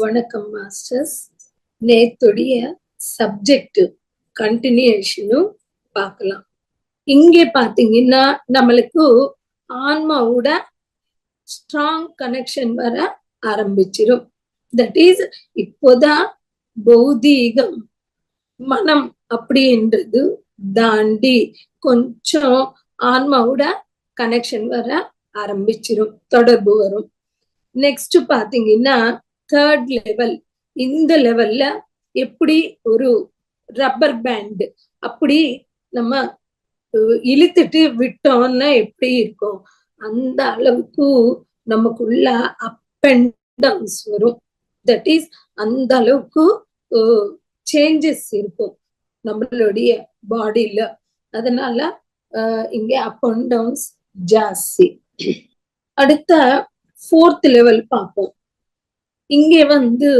வணக்கம் masters நேத்துடைய subject கண்டினியூஷனும் பார்க்கலாம். இங்கே பாத்தீங்கன்னா நம்மளுக்கு ஆன்மாவோட ஸ்ட்ராங் கனெக்ஷன் வர ஆரம்பிச்சிடும் தட் இஸ் இப்போதான் பௌதீகம் மனம் அப்படின்றது தாண்டி கொஞ்சம் ஆன்மாவோட கனெக்ஷன் வர ஆரம்பிச்சிரும் தொடர்பு வரும். நெக்ஸ்ட் பாத்தீங்கன்னா தேர்ட் லெவல் இந்த லெவல்ல எப்படி ஒரு ரப்பர் பேண்ட் அப்படி நம்ம இழுத்துட்டு விட்டோம்னா எப்படி இருக்கும்? அந்த அளவுக்கு நமக்குள்ள அப் அண்ட் டவுன்ஸ் வரும். தட் இஸ் அந்த அளவுக்கு சேஞ்சஸ் இருக்கும் நம்மளுடைய பாடியில அதனால அஹ், இங்க அப் அண்ட் டவுன்ஸ் ஜாஸ்தி. அடுத்த ஃபோர்த் லெவல் பார்ப்போம். இங்கே வந்து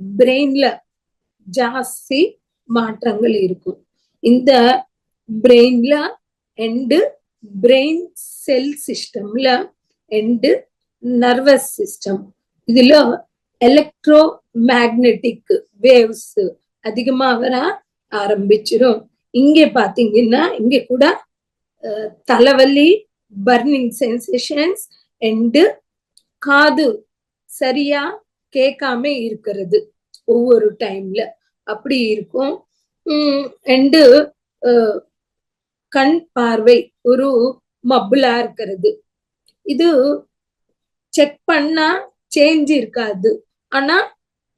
பிரெயின்ல ஜாஸ்தி மாற்றங்கள் இருக்கும். இந்த பிரெயின்ல எண்டு பிரெயின் செல் சிஸ்டம்ல எண்டு நர்வஸ் சிஸ்டம் இதுல எலக்ட்ரோ மேக்னெட்டிக் வேவ்ஸ் அதிகமா வர ஆரம்பிச்சிடும் இங்கே பாத்தீங்கன்னா இங்க கூட தலைவலி பர்னிங் சென்சேஷன்ஸ் அண்டு காது சரியா கேட்காம இருக்கிறது ஒவ்வொரு டைம்ல அப்படி இருக்கும். அண்டு கண் பார்வை ஒரு மப்புலா இருக்கிறது. இது செக் பண்ணா சேஞ்ச் இருக்காது. ஆனா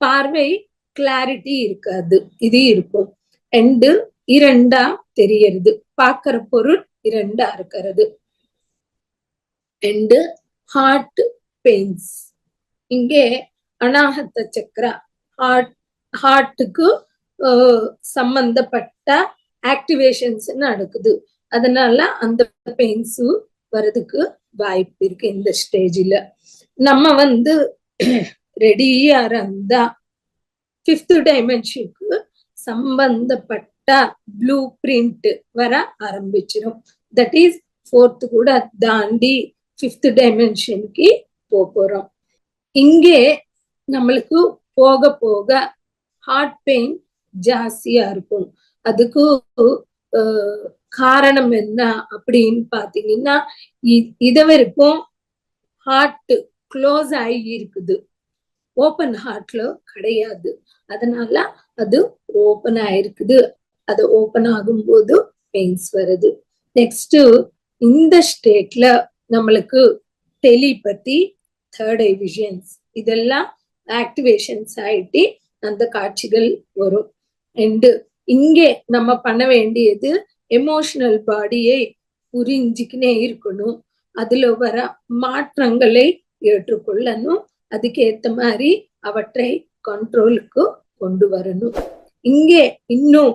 பார்வை கிளாரிட்டி இருக்காது. இது இருக்கும். அண்டு இரண்டா தெரியறது பார்க்கிற பொருள் இரண்டா இருக்கிறது. அண்ட் ஹார்ட் பெயின்ஸ் இங்கே அனாகத்த சக்கரா ஹார்ட் ஹார்ட்டுக்கு சம்பந்தப்பட்ட ஆக்டிவேஷன்ஸ் நடக்குது அதனால அந்த பெயின்ஸ் வர்றதுக்கு வாய்ப்பு இருக்கு இந்த ஸ்டேஜில் நம்ம வந்து ரெடியா இருந்தா ஃபிஃப்த் டைமென்ஷனுக்கு சம்பந்தப்பட்ட ப்ளூ பிரிண்ட் வர ஆரம்பிச்சிடும் தட் இஸ் ஃபோர்த்து கூட தாண்டி ஃபிஃப்த் டைமென்ஷனுக்கு போக போறோம். இங்கே நம்மளுக்கு போக போக ஹார்ட் பெயின் ஜாஸ்தியா இருக்கும். அதுக்கு காரணம் என்ன அப்படின்னு பாத்தீங்கன்னா இது வரைக்கும் ஹார்ட் க்ளோஸ் ஆகி இருக்குது. ஓப்பன் ஹார்ட்ல கிடையாது. அதனால அது ஓப்பன் ஆயிருக்குது. அது ஓப்பன் ஆகும்போது பெயின்ஸ் வருது. நெக்ஸ்ட் இந்த ஸ்டேட்ல நம்மளுக்கு டெலிபதி தேர்ட் ஐ விஷன்ஸ் இதெல்லாம் ஆக்டிவேஷன்ஸ் ஆயிட்டு அந்த காட்சிகள் வரும். ரெண்டு இங்கே நம்ம பண்ண வேண்டியது எமோஷனல் பாடியை புரிஞ்சுக்கினே இருக்கணும். அதுல வர மாற்றங்களை ஏற்றுக்கொள்ளணும். அதுக்கு ஏத்த மாதிரி அவற்றை கண்ட்ரோலுக்கு கொண்டு வரணும். இங்கே இன்னும்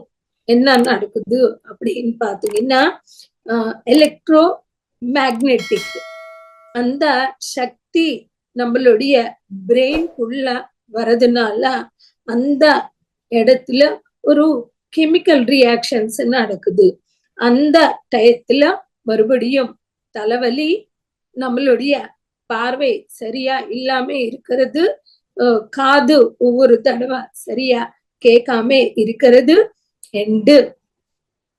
என்ன நடக்குது அப்படின்னு பாத்தீங்கன்னா எலக்ட்ரோ மேக்னெட்டிக் அந்த சக்தி நம்மளுடைய பிரெயின்குள்ள வரதுனால அந்த இடத்துல ஒரு கெமிக்கல் ரியாக்ஷன்ஸ் நடக்குது. அந்த டயத்துல மறுபடியும் தலைவலி நம்மளுடைய பார்வை சரியா இல்லாம இருக்கிறது காது ஒவ்வொரு தடவை சரியா கேட்காம இருக்கிறது. அண்டு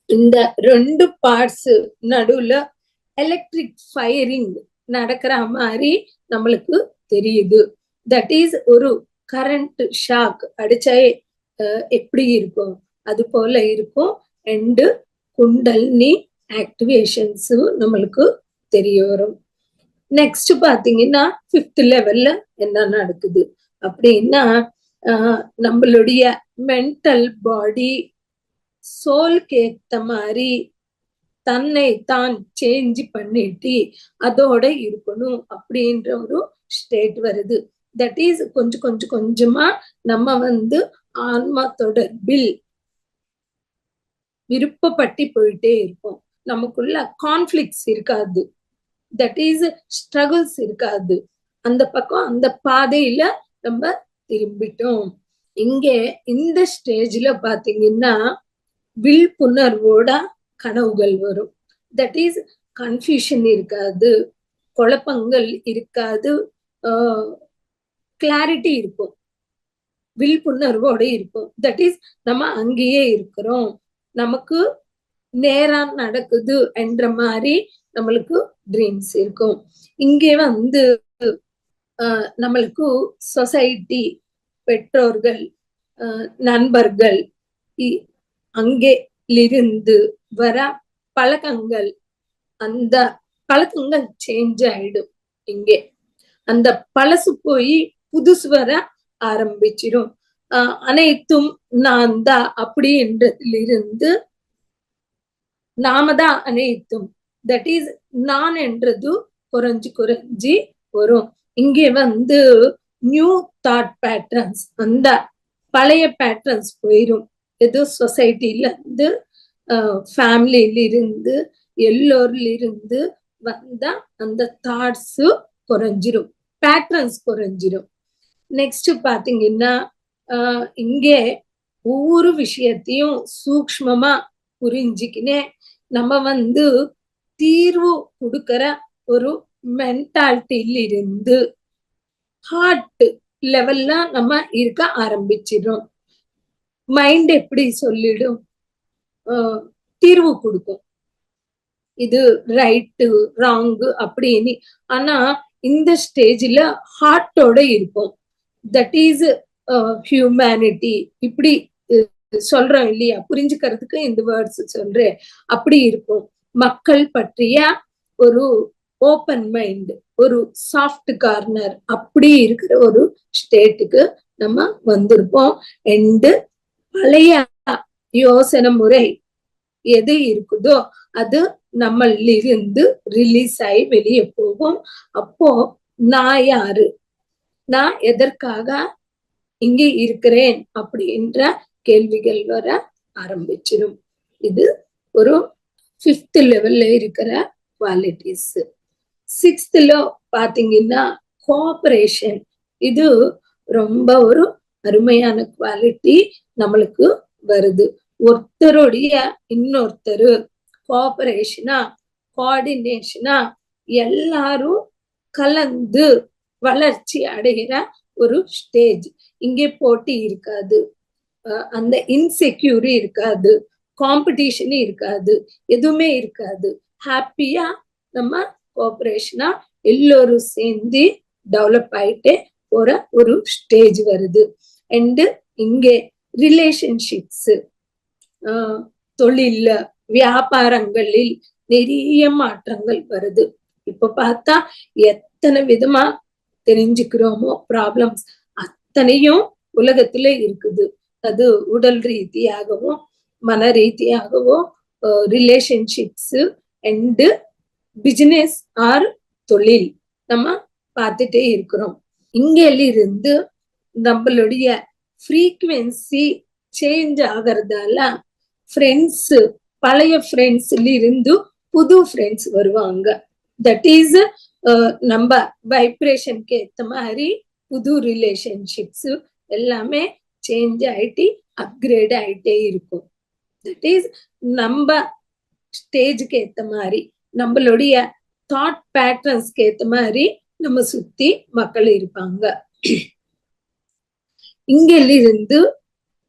இந்த ரெண்டு பார்ட்ஸ் நடுவுல எலக்ட்ரிக் ஃபயரிங் நடக்கிற மாதிரி நம்மளுக்கு தெரியுது. தட் இஸ் ஒரு கரண்ட் ஷாக் அடிச்சா அஹ், எப்படி இருக்கும்? அது போல இருக்கும். ரெண்டு குண்டல்னி ஆக்டிவேஷன்ஸ் நம்மளுக்கு தெரிய வரும். நெக்ஸ்ட் பாத்தீங்கன்னா ஃபிஃப்த் லெவல்ல என்ன நடக்குது? அப்படின்னா ஆஹ், நம்மளுடைய மென்டல் பாடி சோல்க்கு ஏத்த மாதிரி தன்னை தான் சேஞ்ச் பண்ணிட்டு அதோட இருக்கணும் அப்படின்ற ஒரு ஸ்டேட் வருது. தட் இஸ் கொஞ்சம் கொஞ்சம் கொஞ்சமா நம்ம வந்து ஆன்மா தொடர்பில் விருப்பப்பட்டு போயிட்டே இருப்போம். நமக்குள்ள கான்ஃபிளிக்ஸ் இருக்காது. தட் இஸ் ஸ்ட்ரகிள்ஸ் இருக்காது. அந்த பக்கம் அந்த பாதையில நம்ம திரும்பிட்டோம். இங்கே இந்த ஸ்டேஜ்ல பாத்தீங்கன்னா விழிப்புணர்வோட கனவுகள் வரும். தட் இஸ் கன்ஃபியூஷன் இருக்காது குழப்பங்கள் இருக்காது கிளாரிட்டி இருக்கும் விழிப்புணர்வோட இருக்கும் தட் இஸ் நம்ம அங்கேயே இருக்கிறோம். நமக்கு நேரா நடக்குது என்ற மாதிரி நம்மளுக்கு ட்ரீம்ஸ் இருக்கும். இங்கே வந்து நம்மளுக்கு சொசைட்டி பெற்றோர்கள் அஹ், நண்பர்கள் அங்கே இருந்து வர பழக்கங்கள் அந்த பழக்கங்கள் சேஞ்ச் ஆயிடும் இங்கே. அந்த பழசு போய் புதுசு வர ஆரம்பிச்சிடும் அனைத்தும் நான் தான் அப்படின்றதிலிருந்து நாம தான் அனைத்தும். தட் இஸ் நான் என்றது குறைஞ்சு குறைஞ்சி வரும். இங்கே வந்து நியூ தாட் பேட்டர்ன்ஸ் அந்த பழைய பேட்டர்ன்ஸ் போயிடும் எது சொசைட்டில இருந்து ஃபேமிலியில இருந்து எல்லோரில இருந்து வந்த அந்த தாட்ஸ் குறைஞ்சிரும். பேட்டர்ன்ஸ் குறைஞ்சிரும். நெக்ஸ்ட் பாத்தீங்கன்னா ஆஹ் இங்கே ஒவ்வொரு விஷயத்தையும் சூக்ஷ்மமா புரிஞ்சுக்கினே நம்ம வந்து தீர்வு கொடுக்கிற ஒரு மென்டாலிட்டியில இருந்து ஹார்ட் லெவல்ல நம்ம இருக்க ஆரம்பிச்சிடும் மைண்ட் எப்படி சொல்லிடும்? தீர்வு கொடுக்கும். இது ரைட்டு ராங்கு அப்படின்னு. ஆனா இந்த ஸ்டேஜ்ல ஹார்ட்டோட இருப்போம் தட் இஸ் ஹியூமனிட்டி இப்படி சொல்றோம் இல்லையா? புரிஞ்சுக்கிறதுக்கு இந்த வேர்ட்ஸ் சொல்றேன். அப்படி இருக்கும். மக்கள் பற்றிய ஒரு ஓப்பன் மைண்ட் ஒரு சாஃப்ட் கார்னர் அப்படி இருக்கிற ஒரு ஸ்டேட்டுக்கு நம்ம வந்திருப்போம். அண்டு பழைய யோசனை முறை எது இருக்குதோ அது நம்மளிருந்து ரிலீஸ் ஆகி வெளியே போகும். அப்போ நான் யாரு? நான் எதற்காக இங்கே இருக்கிறேன்? அப்படின்ற கேள்விகள் வர ஆரம்பிச்சிடும் இது ஒரு ஃபிஃப்த் லெவல்ல இருக்கிற குவாலிட்டிஸ் சிக்ஸ்த்ல பாத்தீங்கன்னா கோஆபரேஷன் இது ரொம்ப ஒரு அருமையான குவாலிட்டி நம்மளுக்கு வருது. ஒருத்தருடைய இன்னொருத்தர். கோஆபரேஷனா கோஆர்டினேஷனா எல்லாரும் கலந்து வளர்ச்சி அடைகிற ஒரு ஸ்டேஜ் இங்கே போட்டி இருக்காது. அந்த இன்செக்யூரி இருக்காது. காம்படிஷன் இருக்காது. எதுவுமே இருக்காது. ஹாப்பியா நம்ம கோஆபரேஷனா எல்லோரும் சேர்ந்து டெவலப் ஆயிட்டே போற ஒரு ஸ்டேஜ் வருது. அண்டு இங்கே ரிலேஷன்ஷிப்ஸ் தொழில்ல வியாபாரங்களில் நிறைய மாற்றங்கள் வருது. இப்ப பார்த்தா எத்தனை விதமா தெரிஞ்சுக்கிறோமோ ப்ராப்ளம்ஸ் அத்தனையும் உலகத்துல இருக்குது. அது உடல் ரீதியாகவோ மன ரீதியாகவோ ரிலேஷன்ஷிப்ஸ் அண்டு பிசினஸ் ஆர் தொழில் நம்ம பார்த்துட்டே இருக்கிறோம். இங்கிருந்து நம்மளுடைய ஃப்ரீக்குவென்சி சேஞ்ச் ஆகிறதால ஃப்ரெண்ட்ஸ் பழைய ஃப்ரெண்ட்ஸ்ல இருந்து புது ஃப்ரெண்ட்ஸ் வருவாங்க. தட் இஸ் uh, நம்ம வைப்ரேஷனுக்கு ஏத்த மாதிரி புது ரிலேஷன்ஷிப்ஸ் எல்லாமே சேஞ்ச் ஆயிட்டு அப்கிரேட் ஆயிட்டே இருக்கும். தட் இஸ் நம்ம ஸ்டேஜுக்கு ஏத்த மாதிரி நம்மளுடைய தாட் பேட்டர்ன்ஸ்க்கு ஏத்த மாதிரி நம்ம சுத்தி மக்கள் இருப்பாங்க. இங்கிலிருந்து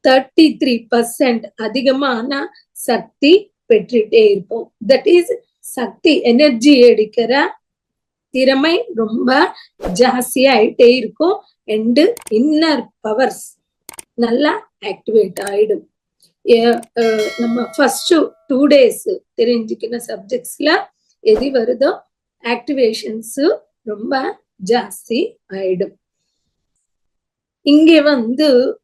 தேர்ட்டி த்ரீ பர்சன்ட் அதிகமான சக்தி பெற்றுட்டே இருப்போம். தட் இஸ் சக்தி எனர்ஜி எடுக்கிற திறமை ரொம்ப ஜாஸ்தி ஆயிட்டே இருக்கும். அண்டு இன்னர் பவர்ஸ் நல்லா ஆக்டிவேட் ஆயிடும். ஏ- நம்ம ஃபர்ஸ்ட் டூ டேஸ் தெரிஞ்சுக்கின சப்ஜெக்ட்ஸ்ல எது வருதோ ஆக்டிவேஷன்ஸ் ரொம்ப ஜாஸ்தி ஆயிடும். இங்கே வந்து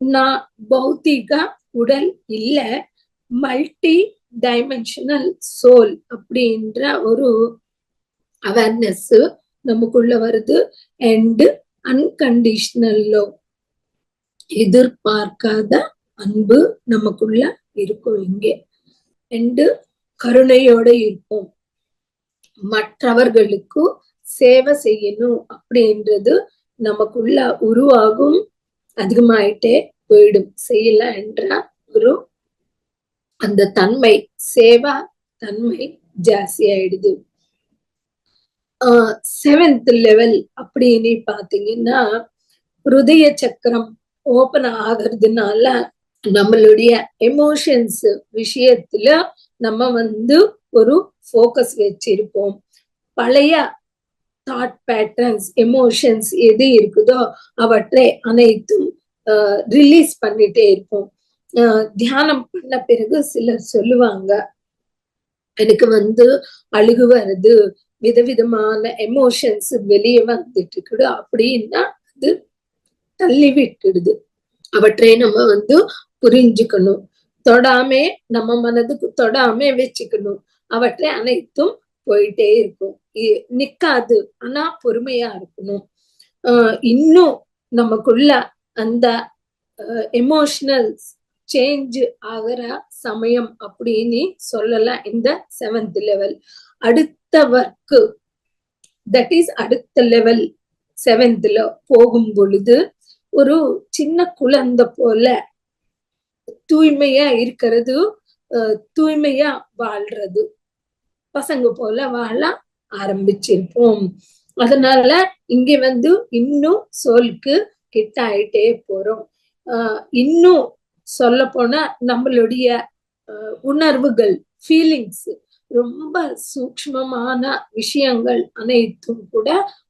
நான் பௌத்திக உடல் இல்ல மல்டி டைமென்ஷனல் சோல் அப்படின்ற ஒரு அவேர்னஸ் நமக்குள்ள வருது அண்ட் அன்கண்டிஷனல் லவ் எதிர்பார்க்காத அன்பு நமக்குள்ள இருக்கும் இங்கே அண்டு கருணையோட இருப்போம். மற்றவர்களுக்கு சேவை செய்யணும் அப்படின்றது நமக்குள்ள உருவாகும் அதிகமாயிட்டே போயிடும். செய்யல என்றா ஒரு அந்த தன்மை சேவா தன்மை ஜாஸ்தி ஆயிடுது. செவன்த் லெவல் அப்படின்னு பாத்தீங்கன்னா ஹிருதய சக்கரம் ஓபன் ஆகிறதுனால நம்மளுடைய எமோஷன்ஸ் விஷயத்துல நம்ம வந்து ஒரு ஃபோக்கஸ் வச்சிருப்போம். பழைய தாட் பேட்டர்ன்ஸ் எமோஷன்ஸ் எது இருக்குதோ அவற்றை அனைத்தும் ரிலீஸ் பண்ணிட்டே இருப்போம். தியானம் பண்ண பிறகு சிலர் சொல்லுவாங்க எனக்கு வந்து அழுகு வருது விதவிதமான எமோஷன்ஸ் வெளியே வந்துட்டு இருக்குது அப்படின்னா அது தள்ளி விட்டுடுது. அவற்றை நம்ம வந்து புரிஞ்சுக்கணும். தொடாமே நம்ம மனதுக்கு தொடாமே வச்சுக்கணும். அவற்றை அனைத்தும் போயிட்டே இருக்கும். நிக்காது. ஆனா பொறுமையா இருக்கணும். ஆஹ் இன்னும் நமக்குள்ள அந்த எமோஷனல் சேஞ்ச் ஆகிற சமயம் அப்படின்னு சொல்லலாம் இந்த செவன்த் லெவல் அடுத்த ஒர்க்கு தட் இஸ் அடுத்த லெவல் செவன்த்ல போகும் பொழுது ஒரு சின்ன குழந்தை போல தூய்மையா இருக்கிறது தூய்மையா வாழ்றது. பசங்க போல வாழ ஆரம்பிச்சிருப்போம். அதனால இங்க வந்து இன்னும் சொல்க்கு கிட்ட ஆயிட்டே போறோம். ஆஹ் இன்னும் சொல்ல போனா நம்மளுடைய உணர்வுகள் ஃபீலிங்ஸ் ரொம்ப சூக்மமான விஷயங்கள் அனைத்தும் கூட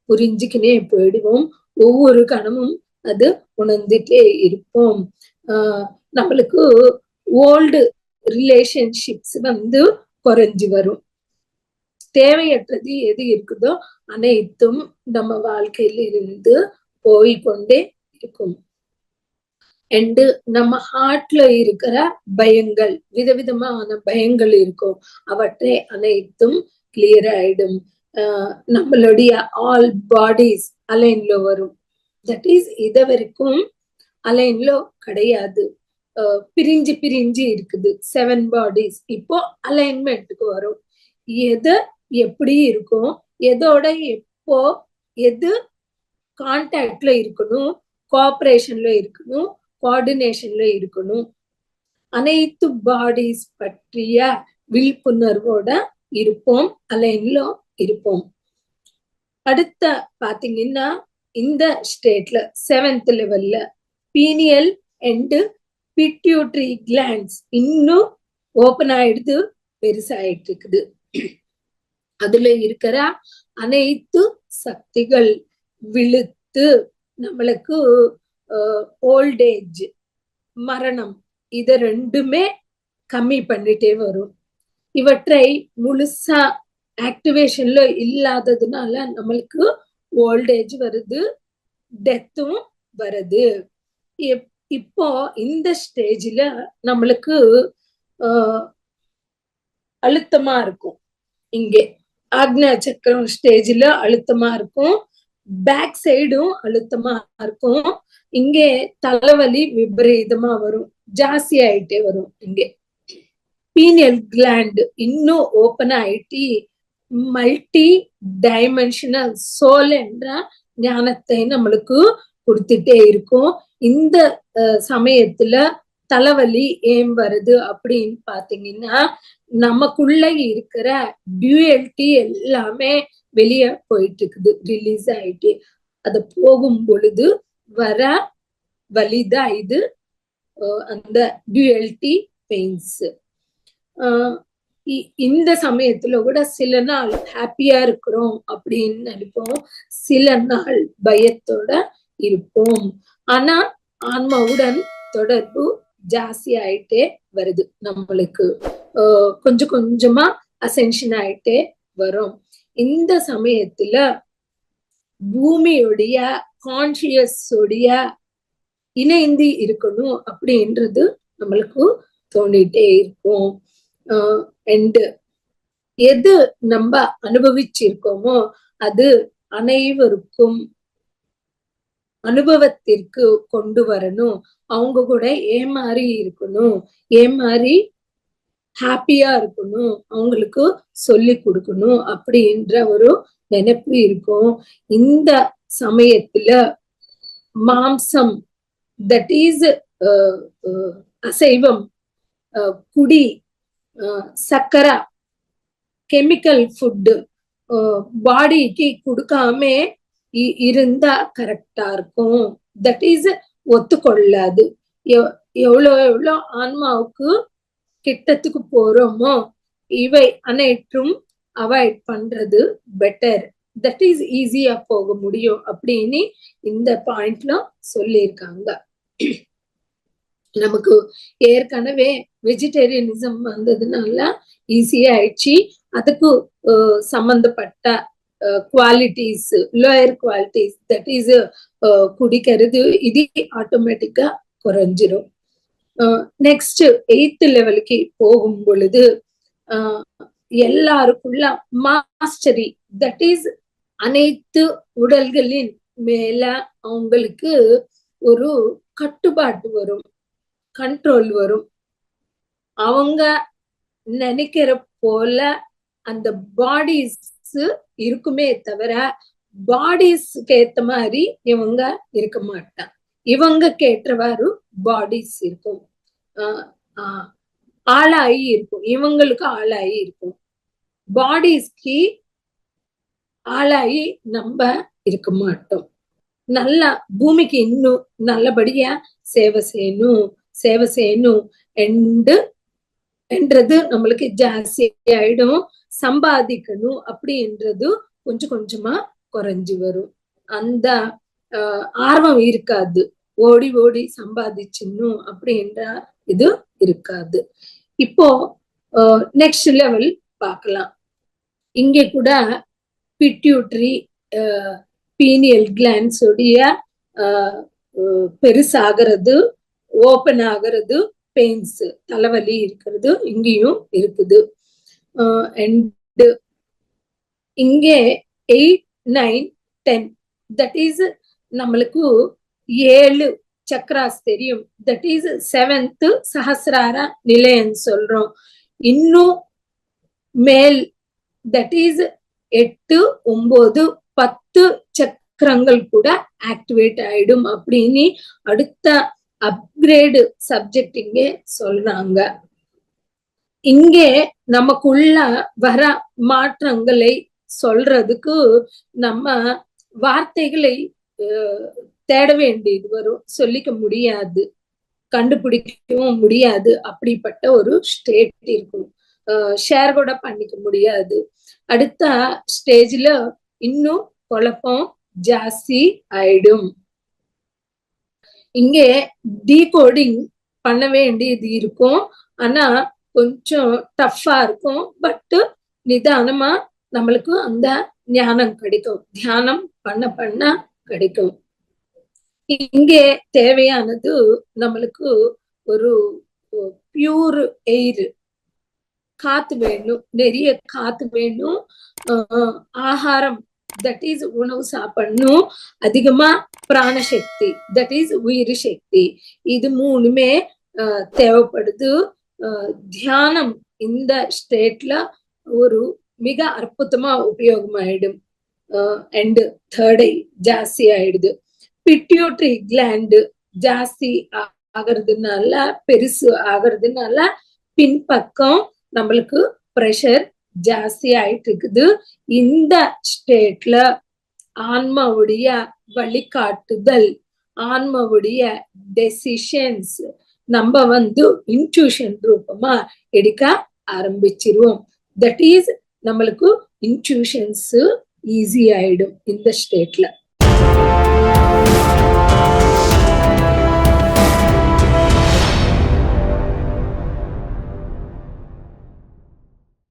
புரிஞ்சுக்கினே போயிடுவோம். ஒவ்வொரு கணமும் அது உணர்ந்துட்டே இருப்போம். ஆஹ் நம்மளுக்கு ஓல்டு ரிலேஷன்ஷிப்ஸ் வந்து குறைஞ்சு வரும். தேவையற்றது எது இருக்குதோ அனைத்தும் நம்ம வாழ்க்கையில இருந்து போய்கொண்டே இருக்கும். அண்டு நம்ம ஹார்ட்ல இருக்கிற பயங்கள் விதவிதமான பயங்கள் இருக்கும். அவற்றை அனைத்தும் கிளியர் ஆயிடும். நம்மளுடைய ஆல் பாடிஸ் அலைன்ல வரும். தட் இஸ் இத வரைக்கும் அலைன்ல கிடையாது. பிரிஞ்சு பிரிஞ்சு இருக்குது. செவன் பாடிஸ் இப்போ அலைன்மெண்ட்டுக்கு வரும். எது எப்படி இருக்கும் எதோட எப்போ எது கான்டாக்ட்ல இருக்கணும் கோஆப்ரேஷன்ல இருக்கணும் கோஆர்டினேஷன்ல இருக்கணும். அனைத்து பாடிஸ் பற்றிய விழிப்புணர்வோட இருப்போம் அலைன்ல இருப்போம். அடுத்த பாத்தீங்கன்னா இந்த ஸ்டேட்ல செவன்த் லெவல்ல பீனியல் அண்டு பிட்யூட்ரி கிளான்ஸ் இன்னும் ஓபன் ஆயிடுது பெருசாயிட்டு இருக்குது அதுல இருக்கிற அனைத்து சக்திகள் விழுத்து நம்மளுக்கு ஓல்டேஜ் மரணம் இத ரெண்டுமே கம்மி பண்ணிட்டே வரும். இவற்றை முழுசா ஆக்டிவேஷன்ல இல்லாததுனால நம்மளுக்கு ஓல்டேஜ் வருது டெத்தும் வருது. இப்போ இந்த ஸ்டேஜ்ல நம்மளுக்கு அழுத்தமா இருக்கும். இங்கே. ஆக்னா சக்கரம் ஸ்டேஜ்ல அழுத்தமா இருக்கும். பேக் சைடும் அழுத்தமா இருக்கும். இங்கே தலைவலி விபரீதமா வரும். ஜாஸ்தி ஆயிட்டே வரும் இங்கே. பீனியல் கிளாண்ட் இன்னும் ஓப்பன் ஆயிட்டி மல்டி டைமென்ஷனல் சோல் என்ற ஞானத்தை நம்மளுக்கு கொடுத்துட்டே இருக்கும். இந்த சமயத்துல தலைவலி ஏன் வருது அப்படின்னு பாத்தீங்கன்னா நமக்குள்ள இருக்கிற டியூஎல்டி எல்லாமே வெளியே போயிட்டு இருக்குது ரிலீஸ் ஆயிட்டு. அது போகும் பொழுது வர வலிதான் இது. அந்த டியூஎல்டி பெயின்ஸ் இந்த சமயத்துல கூட சில நாள் ஹாப்பியா இருக்கிறோம் அப்படின்னு நினைப்போம். சில நாள் பயத்தோட இருப்போம். ஆனா ஆன்மாவுடன் தொடர்பு ஜாஸ்தி ஆயிட்டே வருது நம்மளுக்கு. கொஞ்சம் கொஞ்சமா அசென்ஷன் ஆயிட்டே வரும். இந்த சமயத்துல பூமியுடைய கான்சியஸோடைய இணைந்து இருக்கணும் அப்படின்றது நம்மளுக்கு தோண்டிட்டே இருக்கும். அண்ட் எது நம்ம அனுபவிச்சிருக்கோமோ அது அனைவருக்கும் அனுபவத்திற்கு கொண்டு வரணும். அவங்க கூட ஏமாறி இருக்கணும். ஏமாறி ஹாப்பியா இருக்கணும். அவங்களுக்கு சொல்லி கொடுக்கணும் அப்படின்ற ஒரு நினைப்பு இருக்கும். இந்த சமயத்துல மாம்சம் தட் இஸ் அசைவம் குடி சக்கரை கெமிக்கல் ஃபுட்டு பாடிக்கு கொடுக்காம இருந்தா கரெக்டா இருக்கும். தட் இஸ் ஒத்துக்கொள்ளாது. எவ்வளோ எவ்வளோ ஆன்மாவுக்கு கிட்டத்துக்கு போறோமோ இவை அனைத்தும் அவாய்ட் பண்றது பெட்டர் தட் இஸ் ஈஸியா போக முடியும் அப்படின்னு இந்த பாயிண்ட்ல சொல்லியிருக்காங்க. நமக்கு ஏற்கனவே வெஜிடேரியனிசம் வந்ததுனால ஈஸியா ஆயிடுச்சு. அதுக்கு சம்பந்தப்பட்ட qualities lower qualities that is குடிக்கிறது இது ஆட்டோமேட்டிக்கா குறைஞ்சிரும். நெக்ஸ்ட் எயித்து லெவலுக்கு போகும் பொழுது uh, எல்லாருக்குள்ள மாஸ்டரி தட் இஸ் அனைத்து உடல்களின் மேல அவங்களுக்கு ஒரு கட்டுப்பாட்டு வரும் கண்ட்ரோல் வரும். அவங்க நினைக்கிற போல அந்த பாடிஸ் இருக்குமே தவிர பாடிஸ்க்கு ஏத்த மாதிரி இவங்க இருக்க மாட்டான் இவங்க கேட்டவாறு பாடிஸ் இருக்கும். ஆளாயி இருக்கும். இவங்களுக்கு ஆளாயி இருக்கும். பாடிஸ்க்கு ஆளாயி நம்ம இருக்க மாட்டோம். நல்லா பூமிக்கு இன்னும் நல்லபடியா சேவை செய்யணும் சேவை செய்யணும் என்று என்றது நம்மளுக்கு ஜாஸ்தி ஆயிடும். சம்பாதிக்கணும் அப்படின்றது கொஞ்சம் கொஞ்சமா குறைஞ்சு வரும். அந்த ஆர்வம் இருக்காது. ஓடி ஓடி சம்பாதிச்சிடணும் அப்படின்ற இது இருக்காது. இப்போ நெக்ஸ்ட் லெவல் பார்க்கலாம். இங்கே கூட பிட்யூட்ரி பீனியல் கிளான்ஸ் உடைய பெருசாகிறது ஓப்பன் ஆகிறது பெயின்ஸ் தலைவலி இருக்கிறது இங்கேயும் இருக்குது. அண்ட் இங்கே eight nine ten that is நம்மளுக்கு ஏழு சக்ராஸ் தெரியும் தட் இஸ் செவன்த் சஹசிரார நிலையன்னு சொல்றோம் இன்னும் மேல் தட் இஸ் எட்டு ஒன்பது பத்து சக்கரங்கள் கூட ஆக்டிவேட் ஆயிடும் அப்படின்னு அடுத்த அப்கிரேடு சப்ஜெக்ட் இங்கே சொல்றாங்க இங்கே நமக்குள்ள வர மாற்றங்களை சொல்றதுக்கு நம்ம வார்த்தைகளை தேட வேண்டியது வரும். சொல்லிக்க முடியாது. கண்டுபிடிக்கவும் முடியாது. அப்படிப்பட்ட ஒரு ஸ்டேட் இருக்கும். ஷேர் கூட பண்ணிக்க முடியாது. அடுத்த ஸ்டேஜ்ல இன்னும் குழப்பம் ஜாஸ்தி ஆயிடும். இங்கே டீகோடிங் பண்ண வேண்டியது இருக்கும். ஆனா கொஞ்சம் டஃப்பா இருக்கும். பட் நிதானமா நம்மளுக்கு அந்த ஞானம் கிடைக்கும். தியானம் பண்ண பண்ண கிடைக்கும். இங்கே தேவையானது நம்மளுக்கு ஒரு பியூர் எயிர் காத்து வேணும். நிறைய காத்து வேணும். ஆகாரம். தட் இஸ் உணவு சாப்பிடணும். அதிகமா பிராணசக்தி. தட் இஸ் உயிர் சக்தி. இது மூணுமே தேவைப்படுது. தியானம் இந்த ஸ்டேட்ல ஒரு மிக அற்புதமா உபயோகமாயிடும். அண்ட் தேர்டை ஜாஸ்தி ஆயிடுது. பிட்டியோட்ரி கிளாண்டு ஜாஸ்தி ஆகிறதுனால பெருசு ஆகிறதுனால பின்பக்கம் நம்மளுக்கு ப்ரெஷர் ஜாஸ்தி ஆயிட்டு இருக்குது இந்த ஸ்டேட்ல ஆன்மாவுடைய வழிகாட்டுதல் ஆன்மாவுடைய டெசிஷன்ஸ் நம்ம வந்து இன்ட்யூஷன் ரூபமா எடுக்க ஆரம்பிச்சிருவோம். தட் இஸ் நம்மளுக்கு இன்ட்யூஷன்ஸ் ஈஸி ஆயிடும் இந்த ஸ்டேட்ல